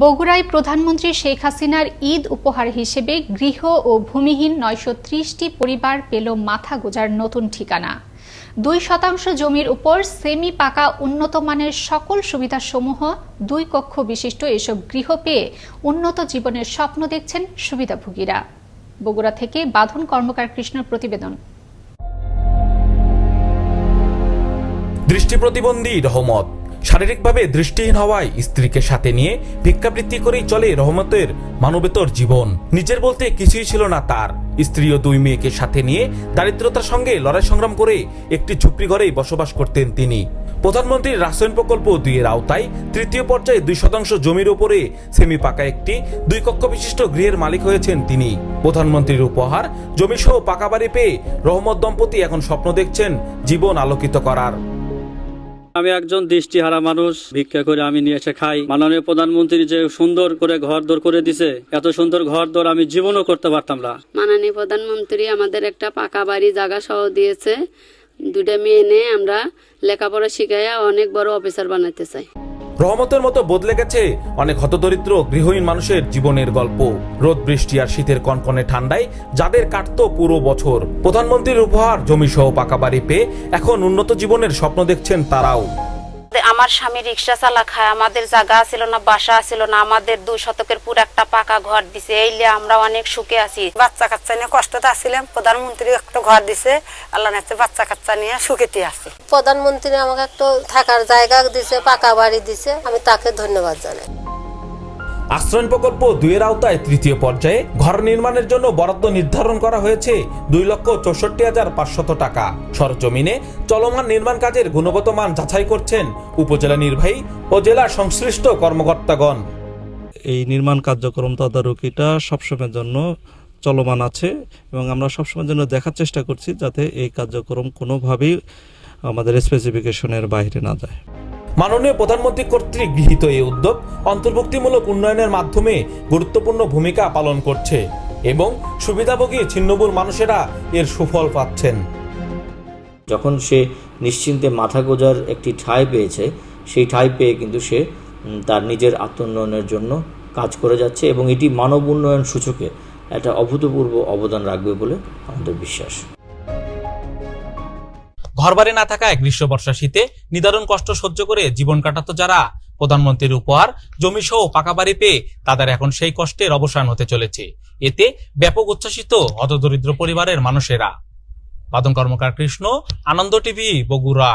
বগুড়ায় প্রধানমন্ত্রী শেখ হাসিনার ঈদ উপহার হিসেবে গৃহ ও ভূমিহীন নয়শো ত্রিশটি পরিবার পেল মাথা গোজার নতুন ঠিকানা। দুই শতাংশ জমির উপর সেমি পাকা উন্নত মানের সকল সুবিধাসমূহ দুই কক্ষ বিশিষ্ট এসব গৃহ পেয়ে উন্নত জীবনের স্বপ্ন দেখছেন সুবিধাভোগীরা। বগুড়া থেকে বাঁধন কর্মকার কৃষ্ণর প্রতিবেদন। দৃষ্টি প্রতিবন্ধী রহমত। শারীরিকভাবে দৃষ্টিহীন হওয়ায় স্ত্রীকে সাথে নিয়ে ভিক্ষাবৃত্তি করেই চলে রহমতের মানবেতর জীবন। নিজের বলতে কিছুই ছিল না তার। স্ত্রী ও দুই মেয়েকে সাথে নিয়ে দারিদ্রতার সঙ্গে লড়াই সংগ্রাম করে একটি ঝুপড়ি ঘরেই বসবাস করতেন তিনি। প্রধানমন্ত্রীর রাসায়ন প্রকল্প দুইয়ের আওতায় তৃতীয় পর্যায়ে দুই শতাংশ জমির ওপরে সেমি পাকা একটি দুই কক্ষ বিশিষ্ট গৃহের মালিক হয়েছেন তিনি। প্রধানমন্ত্রীর উপহার, জমিসহ পাকা বাড়ি পেয়ে রহমত দম্পতি এখন স্বপ্ন দেখছেন জীবন আলোকিত করার। আমি একজন দৃষ্টিহারা মানুষ। ভিক্ষা করে আমি নিয়ে এসে খাই। মাননীয় প্রধানমন্ত্রী যে সুন্দর করে ঘর দর করে দিছে, এত সুন্দর ঘর দর আমি জীবনও করতে পারতাম না। মাননীয় প্রধানমন্ত্রী আমাদের একটা পাকা বাড়ি জায়গা সহ দিয়েছে। দুটা মেয়ে নিয়ে আমরা লেখাপড়া শিখাইয়া অনেক বড় অফিসার বানাতে চাই। রহমতের মতো বদলে গেছে অনেক হতদরিদ্র গৃহহীন মানুষের জীবনের গল্প। রোদ, বৃষ্টি আর শীতের কনকনে ঠান্ডায় যাদের কাটত পুরো বছর। প্রধানমন্ত্রীর উপহার, জমি সহ পাকা বাড়ি পেয়ে এখন উন্নত জীবনের স্বপ্ন দেখছেন তারাও। আমার স্বামী রিক্সা চালা খায় আমাদের জায়গা ছিল না বাসা ছিল না আমাদের দুই শতকের পুরো একটা পাকা ঘর দিছে। এইলে আমরা অনেক সুখে আছি। বাচ্চা কাচ্চা নিয়ে কষ্টতে আসছিলাম প্রধানমন্ত্রী একটা ঘর দিছে আল্লাহ নাচে বাচ্চা কাচ্চা নিয়ে সুখেতে আছি। প্রধানমন্ত্রী আমাকে একটু থাকার জায়গা দিছে পাকা বাড়ি দিছে আমি তাকে ধন্যবাদ জানাই। আশ্রয়ণ প্রকল্প দুইয়ের আওতায় তৃতীয় পর্যায়ে ঘর নির্মাণের জন্য বরাদ্দ নির্ধারণ করা হয়েছে দুই লক্ষ চৌষট্টি হাজার পাঁচশত টাকা। সরজমিনে চলমান নির্মাণ কাজের গুণগত মান যাচাই করছেন উপজেলা নির্বাহী ও জেলা সংশ্লিষ্ট কর্মকর্তাগণ। এই নির্মাণ কার্যক্রম তদারকিটা সবসময়ের জন্য চলমান আছে এবং আমরা সবসময়ের জন্য দেখার চেষ্টা করছি যাতে এই কার্যক্রম কোনোভাবেই আমাদের স্পেসিফিকেশনের বাইরে না যায়। মাননীয় প্রধানমন্ত্রী কর্তৃক গৃহীত এই উদ্যোগ অন্তর্ভুক্তিমূলক উন্নয়নের মাধ্যমে গুরুত্বপূর্ণ ভূমিকা পালন করছে এবং সুবিধাভোগী ছিন্নবুল মানুষেরা এর সুফল পাচ্ছেন। যখন সে নিশ্চিন্তে মাথা গোজার একটি ঠাঁই পেয়েছে, সেই ঠাঁই পেয়ে কিন্তু সে তার নিজের আত্মোন্নয়নের জন্য কাজ করে যাচ্ছে এবং এটি মানব উন্নয়ন সূচকে একটা অভূতপূর্ব অবদান রাখবে বলে আমাদের বিশ্বাস। ঘরবাড়ি না থাকায় গ্রীষ্ম বর্ষা শীতে নিদারুণ কষ্ট সহ্য করে জীবন কাটাত যারা, প্রধানমন্ত্রীর উপহার, জমি সহ পাকা বাড়ি পেয়ে তাদের এখন সেই কষ্টের অবসান হতে চলেছে। এতে ব্যাপক উচ্ছ্বাসিত হতদরিদ্র পরিবারের মানুষেরা। বাদন কর্মকার কৃষ্ণ, আনন্দ টিভি, বগুড়া।